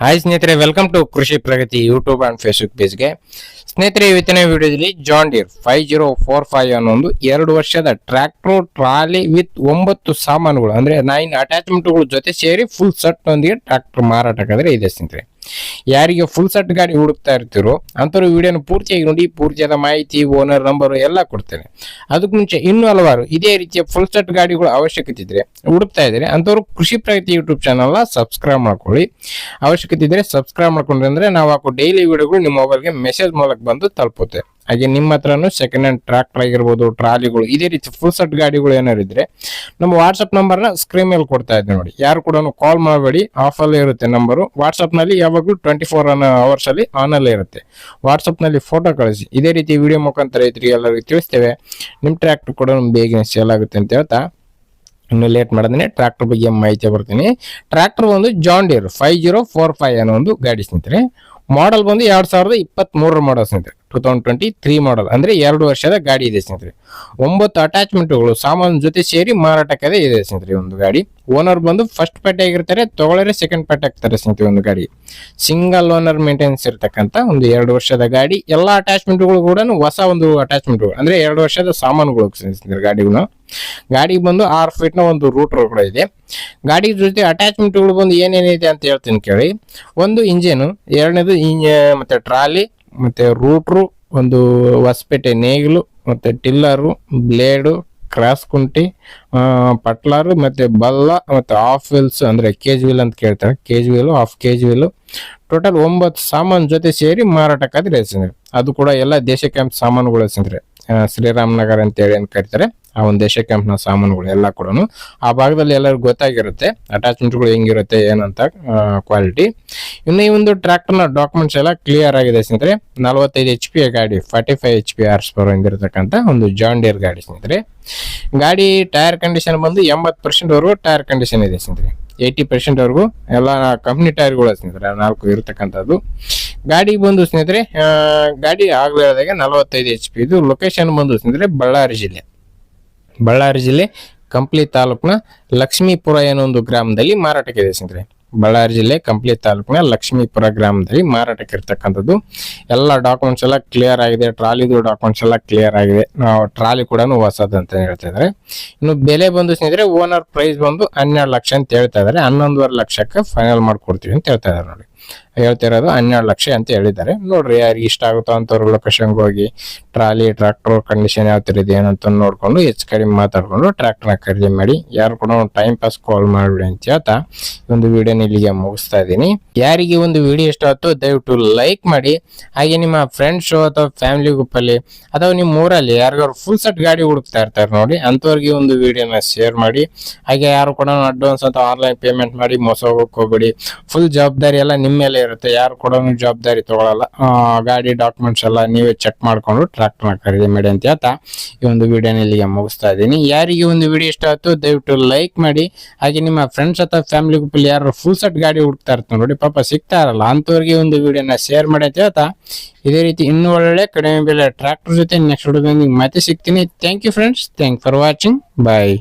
Hi ಸ್ನೇಹಿತರೆ welcome to Krishi Pragati YouTube and Facebook ಪೇಜ್ಗೆ ಸ್ನೇಹಿತರೆ ಇವತ್ತಿನ ವಿಡಿಯೋದಲ್ಲಿ John Deere five zero four five ಅನ್ನೋ ಒಂದು ಎರಡು ವರ್ಷದ ಟ್ರ್ಯಾಕ್ಟ್ರು ಟ್ರಾಲಿ ವಿತ್ ಒಂಬತ್ತು ಸಾಮಾನುಗಳು, ಅಂದರೆ ನೈನ್ ಅಟ್ಯಾಚ್ಮೆಂಟ್ಗಳ ಜೊತೆ ಸೇರಿ ಫುಲ್ ಸೆಟ್ನೊಂದಿಗೆ ಟ್ರ್ಯಾಕ್ಟರ್ ಮಾರಾಟಕ್ಕಾದ್ರೆ ಇದೆ ಸ್ನೇಹಿತರೆ. ಯಾರಿಗೆ ಫುಲ್ ಸೆಟ್ ಗಾಡಿ ಹುಡುಕ್ತಾ ಇರ್ತೀರೋ ಅಂಥವ್ರು ವಿಡಿಯೋನ ಪೂರ್ತಿಯಾಗಿ ನೋಡಿ, ಪೂರ್ತಿಯಾದ ಮಾಹಿತಿ ಓನರ್ ನಂಬರ್ ಎಲ್ಲ ಕೊಡ್ತೇನೆ. ಅದಕ್ಕೆ ಮುಂಚೆ ಇನ್ನೂ ಹಲವಾರು ಇದೇ ರೀತಿಯ ಫುಲ್ ಸೆಟ್ ಗಾಡಿಗಳು ಅವಶ್ಯಕತೆ ಇದ್ರೆ ಹುಡುಕ್ತಾ ಇದ್ದಾರೆ ಅಂಥವ್ರು ಕೃಷಿ ಪ್ರಗತಿ ಯೂಟ್ಯೂಬ್ ಚಾನಲ್ನ ಸಬ್ಸ್ಕ್ರೈಬ್ ಮಾಡ್ಕೊಳ್ಳಿ. ಅವಶ್ಯಕತೆ ಇದ್ರೆ ಸಬ್ಸ್ಕ್ರೈಬ್ ಮಾಡ್ಕೊಂಡ್ರೆ ಅಂದ್ರೆ ನಾವು ಹಾಕೋ ಡೈಲಿ ವಿಡಿಯೋಗಳು ನಿಮ್ಮ ಮೊಬೈಲ್ಗೆ ಮೆಸೇಜ್ ಮೂಲಕ ಬಂದು ತಲುಪುತ್ತೆ. ಹಾಗೆ ನಿಮ್ಮ ಹತ್ರನೂ ಸೆಕೆಂಡ್ ಹ್ಯಾಂಡ್ ಟ್ರಾಕ್ಟರ್ ಆಗಿರ್ಬೋದು, ಟ್ರಾಲಿಗಳು, ಇದೇ ರೀತಿ ಫುಲ್ ಸೆಟ್ ಗಾಡಿಗಳು ಏನಾರು ಇದ್ರೆ ನಮ್ಮ ವಾಟ್ಸಪ್ ನಂಬರ್ನ ಸ್ಕ್ರೀನ್ ಮೇಲೆ ಕೊಡ್ತಾ ಇದ್ದೆ ನೋಡಿ. ಯಾರು ಕೂಡ ಕಾಲ್ ಮಾಡಬೇಡಿ ಆಫಲ್ಲೇ ಇರುತ್ತೆ ನಂಬರು ವಾಟ್ಸಪ್ನಲ್ಲಿ ಯಾವಾಗಲೂ ಟ್ವೆಂಟಿ ಫೋರ್ ಅವರ್ಸ್ ಅಲ್ಲಿ ಆನ್ ಅಲ್ಲೇ ಇರುತ್ತೆ. ವಾಟ್ಸಪ್ನಲ್ಲಿ ಫೋಟೋ ಕಳಿಸಿ. ಇದೇ ರೀತಿ ವಿಡಿಯೋ ಮುಖಾಂತರ ಇದ್ರಿ ಎಲ್ಲರಿಗೂ ತಿಳಿಸ್ತೇವೆ. ನಿಮ್ಮ ಟ್ರ್ಯಾಕ್ಟರ್ ಕೂಡ ಬೇಗನೆ ಸೇಲ್ ಆಗುತ್ತೆ ಅಂತ ಹೇಳ್ತಾ ಇನ್ನು ಲೇಟ್ ಮಾಡಿದ್ರೆ ಟ್ರ್ಯಾಕ್ಟರ್ ಬಗ್ಗೆ ಮಾಹಿತಿ ಬರ್ತೀನಿ. ಟ್ರ್ಯಾಕ್ಟರ್ ಒಂದು John Deere five zero four five ಅನ್ನೋ ಒಂದು ಗಾಡಿ ಸ್ನೇಹಿತರೆ. ಮಾಡಲ್ ಬಂದು ಎರಡು ಸಾವಿರದ ಇಪ್ಪತ್ತ್ ಮೂರರ ಮಾಡಲ್ ಸ್ನೇಹಿತರೆ. Two thousand twenty three model ಅಂದ್ರೆ ಎರಡು ವರ್ಷದ ಗಾಡಿ ಇದೆ ಸ್ನೇಹಿತರೆ. ಒಂಬತ್ತು ಅಟ್ಯಾಚ್ಮೆಂಟ್ಗಳು ಸಾಮಾನು ಜೊತೆ ಸೇರಿ ಮಾರಾಟಕ್ಕೆ ಇದೆ ಸ್ನೇಹಿತರೆ ಒಂದು ಗಾಡಿ. ಓನರ್ ಬಂದು ಫಸ್ಟ್ ಪೇಟೆ ಆಗಿರ್ತಾರೆ, ತಗೊಳ್ಳರೆ ಸೆಕೆಂಡ್ ಪೇಟೆ ಆಗ್ತಾರೆ ಸ್ನೇಹಿತರೆ ಒಂದು ಗಾಡಿ. ಸಿಂಗಲ್ ಓನರ್ ಮೇಂಟೆನೆನ್ಸ್ ಇರತಕ್ಕಂತ ಒಂದು ಎರಡು ವರ್ಷದ ಗಾಡಿ. ಎಲ್ಲ ಅಟ್ಯಾಚ್ಮೆಂಟ್ಗಳು ಕೂಡ ಹೊಸ ಒಂದು ಅಟ್ಯಾಚ್ಮೆಂಟ್ಗಳು ಅಂದ್ರೆ ಎರಡು ವರ್ಷದ ಸಾಮಾನುಗಳು ಸ್ನೇಹಿತರೆ ಗಾಡಿಗಳು ಗಾಡಿಗೆ ಬಂದು ಆರು ಫೀಟ್ನ ಒಂದು ರೂಟರ್ ಕೂಡ ಇದೆ. ಗಾಡಿ ಜೊತೆ ಅಟ್ಯಾಚ್ಮೆಂಟ್ಗಳು ಬಂದು ಏನೇನಿದೆ ಅಂತ ಹೇಳ್ತೀನಿ ಕೇಳಿ. ಒಂದು ಇಂಜಿನ್ ಎರಡನೇದು ಮತ್ತೆ ಟ್ರಾಲಿ ಮತ್ತೆ ರೂಟ್ರು, ಒಂದು ಹೊಸಪೇಟೆ ನೇಗಿಲು, ಮತ್ತೆ ಟಿಲ್ಲರು, ಬ್ಲೇಡು, ಕ್ರಾಸ್ ಕುಂಟಿ ಪಟ್ಲಾರು, ಮತ್ತೆ ಬಲ್ಲ, ಮತ್ತೆ ಆಫ್ ವೀಲ್ಸ್ ಅಂದ್ರೆ ಜಿ ವೀಲ್ ಅಂತ ಕೇಳ್ತಾರೆ. Cage wheel half G wheel total ಒಂಬತ್ತು ಸಾಮಾನು ಜೊತೆ ಸೇರಿ ಮಾರಾಟಕ್ಕಾದ್ರೆ ಸ್ನೇಹಿತರೆ ಅದು ಕೂಡ ಎಲ್ಲ ದೇಶ ಕ್ಯಾಂಪ್ ಸಾಮಾನುಗಳು ಸ್ನೇಹಿತರೆ ಶ್ರೀರಾಮನಗರ್ ಅಂತೇಳಿ ಏನ್ ಕರಿತಾರೆ? ಆ ಒಂದು ದೇಶ ಕ್ಯಾಂಪ್ನ ಸಾಮಾನುಗಳು ಎಲ್ಲ ಕೂಡ ಆ ಭಾಗದಲ್ಲಿ ಎಲ್ಲರಿಗೂ ಗೊತ್ತಾಗಿರುತ್ತೆ. ಅಟ್ಯಾಚ್ಮೆಂಟ್ಗಳು ಹೆಂಗಿರುತ್ತೆ, ಏನಂತ ಕ್ವಾಲಿಟಿ ಇನ್ನು ಈ ಒಂದು ಟ್ರ್ಯಾಕ್ಟರ್ನ ಡಾಕ್ಯುಮೆಂಟ್ಸ್ ಎಲ್ಲ ಕ್ಲಿಯರ್ ಆಗಿದೆ ಸ್ನೇಹಿತರೆ. ನಲವತ್ತೈದು ಎಚ್ ಪಿ ಗಾಡಿ forty five H P horse power ಹೊಂದಿರತಕ್ಕಂಥ ಒಂದು ಜಾನ್ ಡಿಯರ್ ಗಾಡಿ ಸ್ನೇಹಿತರೆ. ಗಾಡಿ ಟೈರ್ ಕಂಡೀಷನ್ ಬಂದು ಎಂಬತ್ತು ಪರ್ಸೆಂಟ್ ವರೆಗೂ ಟೈರ್ ಕಂಡೀಷನ್ ಇದೆ ಸ್ನೇಹಿತರೆ. ಏಯ್ಟಿ ಪರ್ಸೆಂಟ್ ವರೆಗೂ ಎಲ್ಲ ಕಂಪ್ನಿ ಟೈರ್ಗಳು ಸ್ನೇಹಿತರೆ, ನಾಲ್ಕು ಇರತಕ್ಕಂಥದ್ದು. ಗಾಡಿ ಬಂದು ಸ್ನೇಹಿತರೆ ಗಾಡಿ ಆಗಲಿದಾಗ ನಲವತ್ತೈದು ಎಚ್ ಪಿ ಇದು ಲೊಕೇಶನ್ ಬಂದು ಸ್ನೇಹಿತರೆ ಬಳ್ಳಾರಿ ಜಿಲ್ಲೆ. ಬಳ್ಳಾರಿ ಜಿಲ್ಲೆ ಕಂಪ್ಲಿ ತಾಲೂಕಿನ ಲಕ್ಷ್ಮೀಪುರ ಏನೋ ಒಂದು ಗ್ರಾಮದಲ್ಲಿ ಮಾರಾಟಕ್ಕೆ ಇದೆ ಸ್ನೇಹಿತರೆ. ಬಳ್ಳಾರಿ ಜಿಲ್ಲೆ ಕಂಪ್ಲಿ ತಾಲೂಕಿನ ಲಕ್ಷ್ಮೀಪುರ ಗ್ರಾಮದಲ್ಲಿ ಮಾರಾಟಕ್ಕೆ ಇರ್ತಕ್ಕಂಥದ್ದು. ಎಲ್ಲ ಡಾಕ್ಯುಮೆಂಟ್ಸ್ ಎಲ್ಲ ಕ್ಲಿಯರ್ ಆಗಿದೆ, ಟ್ರಾಲಿದು ಡಾಕ್ಯುಮೆಂಟ್ಸ್ ಎಲ್ಲ ಕ್ಲಿಯರ್ ಆಗಿದೆ. ನಾವು ಟ್ರಾಲಿ ಕೂಡ ಹೊಸದು ಅಂತ ಹೇಳ್ತಾ ಇದ್ದಾರೆ. ಇನ್ನು ಬೆಲೆ ಬಂದು ಸ್ನೇಹಿತರೆ ಓನರ್ ಪ್ರೈಸ್ ಬಂದು ಹನ್ನೆರಡು ಲಕ್ಷ ಅಂತ ಹೇಳ್ತಾ ಇದ್ದಾರೆ. ಹನ್ನೊಂದುವರೆ ಲಕ್ಷಕ್ಕೆ ಫೈನಲ್ ಮಾಡ್ಕೊಡ್ತೀವಿ ಅಂತ ಹೇಳ್ತಾ ಇದ್ದಾರೆ ನೋಡಿ. ಹೇಳ್ತಿರೋದು ಹನ್ನೆರಡು ಲಕ್ಷ ಅಂತ ಹೇಳಿದ್ದಾರೆ. ನೋಡ್ರಿ ಯಾರಿಗೆ ಇಷ್ಟ ಆಗುತ್ತೋ ಅಂತವ್ರು ಲೊಕೇಶನ್ಗೆ ಹೋಗಿ ಟ್ರಾಲಿ ಟ್ರಾಕ್ಟರ್ ಕಂಡೀಷನ್ ಯಾವ ಥರ ಇದೆ ಏನಂತ ನೋಡ್ಕೊಂಡು ಹೆಚ್ಚು ಕಡಿಮೆ ಮಾತಾಡ್ಕೊಂಡು ಟ್ರ್ಯಾಕ್ಟರ್ನ ಖರೀದಿ ಮಾಡಿ. ಯಾರು ಕೂಡ ಟೈಮ್ ಪಾಸ್ ಕಾಲ್ ಮಾಡಿಬಿಡಿ ಅಂತ ಹೇಳ್ತಾ ಒಂದು ವಿಡಿಯೋನ ಇಲ್ಲಿಗೆ ಮುಗಿಸ್ತಾ ಇದ್ದೀನಿ. ಯಾರಿಗೆ ಒಂದು ವಿಡಿಯೋ ಇಷ್ಟ ಆಯ್ತು ದಯವಿಟ್ಟು ಲೈಕ್ ಮಾಡಿ. ಹಾಗೆ ನಿಮ್ಮ ಫ್ರೆಂಡ್ಸ್ ಅಥವಾ ಫ್ಯಾಮಿಲಿ ಗ್ರೂಪಲ್ಲಿ ಅಥವಾ ನಿಮ್ಮ ಊರಲ್ಲಿ ಯಾರಿಗಾರು ಫುಲ್ ಸೆಟ್ ಗಾಡಿ ಹುಡುಕ್ತಾ ಇರ್ತಾರೆ ನೋಡಿ, ಅಂಥವ್ರಿಗೆ ಒಂದು ವಿಡಿಯೋನ ಶೇರ್ ಮಾಡಿ. ಹಾಗೆ ಯಾರು ಕೂಡ ಅಡ್ವಾನ್ಸ್ ಅಥವಾ ಆನ್ಲೈನ್ ಪೇಮೆಂಟ್ ಮಾಡಿ ಮೋಸ ಹೋಗೋಕೆ ಹೋಗ್ಬೇಡಿ. ಫುಲ್ ಜವಾಬ್ದಾರಿ ಎಲ್ಲ ನಿಮ್ಮ ಮೇಲೆ ಇರುತ್ತೆ. ಯಾರು ಕೂಡ ಜವಾಬ್ದಾರಿ ತಗೊಳಲ್ಲ. ಆ, ಗಾಡಿ ಡಾಕ್ಯುಮೆಂಟ್ಸ್ ಎಲ್ಲ ನೀವೇ ಚೆಕ್ ಮಾಡ್ಕೊಂಡು ಟ್ರ್ಯಾಕ್ಟರ್ನ ಖರೀದಿ ಮಾಡಿ ಅಂತ ಹೇಳ್ತಾ ಈ ಒಂದು ವಿಡಿಯೋನ ಇಲ್ಲಿಗೆ ಮುಗಿಸ್ತಾ ಇದ್ದೀನಿ. ಯಾರಿಗೆ ಒಂದು ವಿಡಿಯೋ ಇಷ್ಟ ಆಯ್ತು ದಯವಿಟ್ಟು ಲೈಕ್ ಮಾಡಿ. ಹಾಗೆ ನಿಮ್ಮ ಫ್ರೆಂಡ್ಸ್ ಅಥವಾ ಫ್ಯಾಮಿಲಿ ಗ್ರೂಪಲ್ಲಿ ಯಾರು ಫುಲ್ ಸೆಟ್ ಗಾಡಿ ಹುಡ್ತಾ ಇರ್ತಾರೆ ನೋಡಿ ಪಾಪ ಸಿಗ್ತಾ ಇರಲ್ಲ. ಅಂಥವ್ರಿಗೆ ಒಂದು ವಿಡಿಯೋನ ಶೇರ್ ಮಾಡಿ ಅಂತ ಹೇಳ್ತಾ ಇದೇ ರೀತಿ ಇನ್ನೂ ಒಳ್ಳೆ ಕಡಿಮೆ ಬೆಲೆ ಟ್ರ್ಯಾಕ್ಟರ್ ಜೊತೆ ನೆಕ್ಸ್ಟ್ ವಿಡಿಯೋದೊಂದಿಗೆ ಮತ್ತೆ ಸಿಗ್ತೀನಿ. Thank you friends thank for watching bye